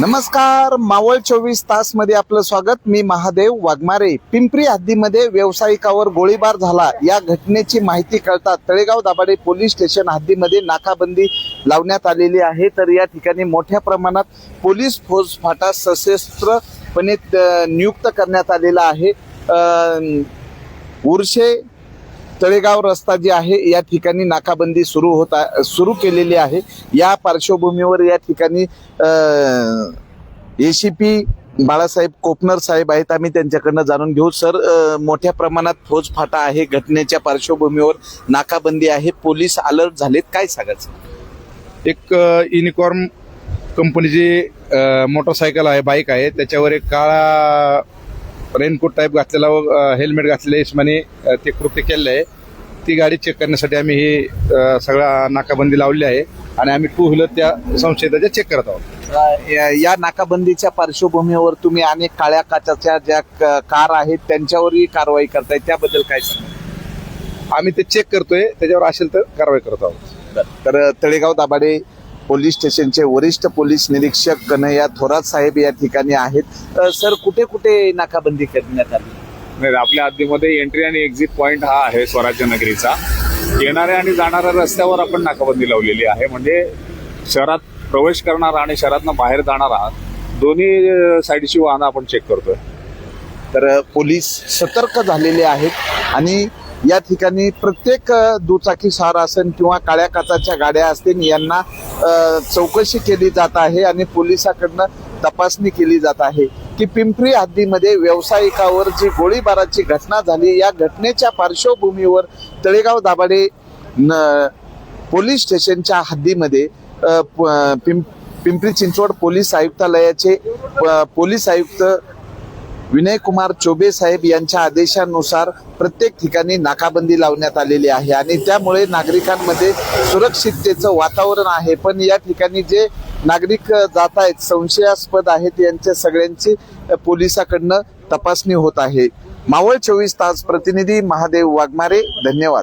नमस्कार मावळ चोवीस तासमध्ये आपलं स्वागत. मी महादेव वाघमारे. पिंपरी हद्दीमध्ये व्यावसायिकावर गोळीबार झाला. या घटनेची माहिती कळतात तळेगाव दाभाडे पोलीस स्टेशन हद्दीमध्ये नाकाबंदी लावण्यात आलेली आहे. तर या ठिकाणी मोठ्या प्रमाणात पोलीस फौज फाटा सशस्त्रपणे नियुक्त करण्यात आलेला आहे. उर्शे तळेगाव रस्ता जे आहे या ठिकाणी नाकाबंदी सुरू होता सुरू केलेली आहे. या पार्श्वभूमीवर या ठिकाणी एसीपी बाळासाहेब कोपनर साहेब आहेत आम्ही त्यांच्याकडनं जाणून घेऊ. सर मोठ्या प्रमाणात फौज फाटा आहे घटनेच्या पार्श्वभूमीवर नाकाबंदी आहे पोलीस अलर्ट झालेत. काय सांगायचं? एक युनिकॉर्म कंपनीची मोटरसायकल आहे बाईक आहे त्याच्यावर एक काळा रेनकोट टाईप घातलेला व हेल्मेट घातलेल्या इसमाने ते कृत्य केलेलं आहे. ती गाडी चेक करण्यासाठी आम्ही ही सगळा नाकाबंदी लावली आहे आणि आम्ही टू व्हीलर त्या संशयिताच्या चेक करत आहोत. या- या नाकाबंदीच्या पार्श्वभूमीवर तुम्ही अनेक काळ्या काचाच्या ज्या क- कार आहेत त्यांच्यावरही कारवाई करताय. त्याबद्दल काय सांगा आम्ही ते चेक करतोय. त्याच्यावर असेल तर कारवाई करत आहोत. तर तळेगाव दाभाडे पोलीस स्टेशनचे वरिष्ठ पोलीस निरीक्षक कन्हैया थोरात साहेब या ठिकाणी आहेत. सर कुठे कुठे नाकाबंदी करण्यात आली? नाही आपल्या हद्दीमध्ये एंट्री आणि एक्झिट पॉइंट हा आहे स्वराज्य नगरीचा. येणाऱ्या आणि जाणाऱ्या रस्त्यावर आपण नाकाबंदी लावलेली आहे. म्हणजे शहरात प्रवेश करणारा आणि शहरातनं बाहेर जाणारा दोन्ही साईडची वाहनं आपण चेक करतोय. तर पोलीस सतर्क झालेले आहेत आणि या ठिकाणी प्रत्येक दुचाकी सार असेल किंवा काळ्या काचाच्या गाड्या असतील यांना चौकशी केली जात आहे आणि पोलिसाकडनं तपासणी केली जात आहे की पिंपरी हद्दीमध्ये व्यावसायिकावर जी गोळीबाराची घटना झाली या घटनेच्या पार्श्वभूमीवर तळेगाव दाभाडे न पोलीस स्टेशनच्या हद्दीमध्ये प- पिंपरी चिंचवड पोलीस आयुक्तालयाचे पोलीस आयुक्त विनय कुमार चोबे साहेब यांच्या आदेशानुसार प्रत्येक ठिकाणी नाकाबंदी लावण्यात आलेली आहे. आणि त्यामुळे नागरिकांमध्ये सुरक्षिततेचं वातावरण आहे. पण या ठिकाणी जे नागरिक जात आहेत संशयास्पद आहेत यांच्या सगळ्यांची पोलिसाकडनं तपासणी होत आहे. मावळ चोवीस तास प्रतिनिधी महादेव वाघमारे धन्यवाद.